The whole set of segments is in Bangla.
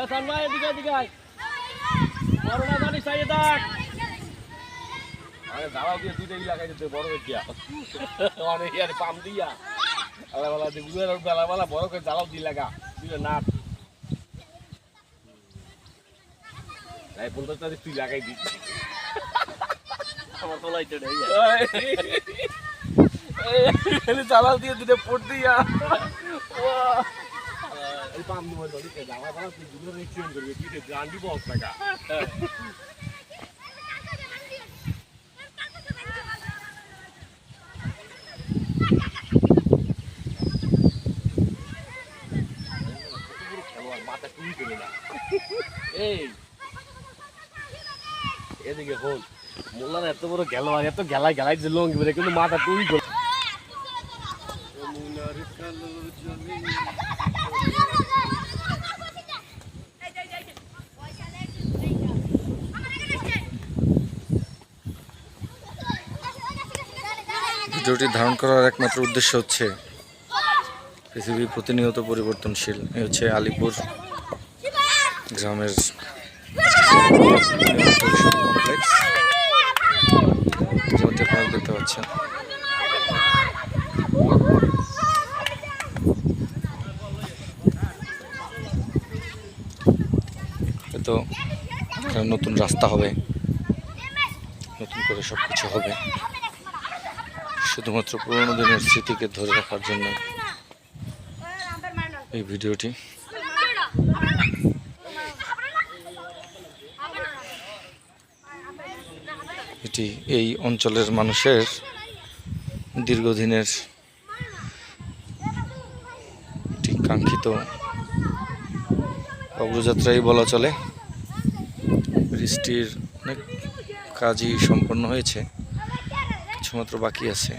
এ সানমাই এদিকে এদিকে আয়। করোনা চাই দেখ। আরে দাঁড়াও দিয়ে দুইটাই লাগাই দিতে বড় দিয়া। অনেক ইয়ার পাম দিয়া। আলা বেলা দিয়ে গুজের বেলা বেলা বড় করে জ্বালাও দিয়ে লাগা। দিলে না এই তুই লাগাই দিস। আমার তো লাইতে নেই দিয়ে দুটো পট দিয়া। এই তুই তুই করে এদিকে হল মোল্লার এত বড় গেল এত গেলাই গেলাই যে লঙ্গি কিন্তু মাথা টুই করে ভিডিওটি ধারণ করার একমাত্র উদ্দেশ্য হচ্ছে পৃথিবী প্রতিনিয়ত পরিবর্তনশীল। এ হচ্ছে আলিপুর গ্রামের পরিষদ কমপ্লেক্স দেখতে পাচ্ছেন। তো নতুন রাস্তা হবে। নতুন করে সব কিছু হবে। শুধুমাত্র পুরোনো দিনের স্মৃতিকে ধরে রাখার জন্য এই ভিডিওটি। এটি এই অঞ্চলের মানুষের দীর্ঘদিনের কাঙ্ক্ষিত অগ্রযাত্রাই বলা চলে। বৃষ্টির অনেক কাজই সম্পন্ন হয়েছে, কিছুমাত্র বাকি আছে।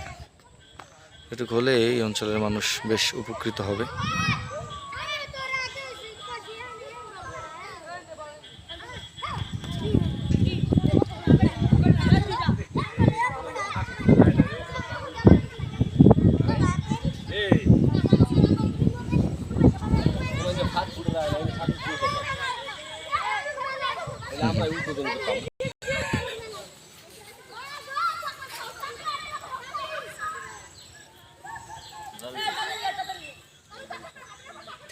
এটুকু হলে এই অঞ্চলের মানুষ বেশ উপকৃত হবে। যায় ফাট ফুটে উদ্বোধন উঠে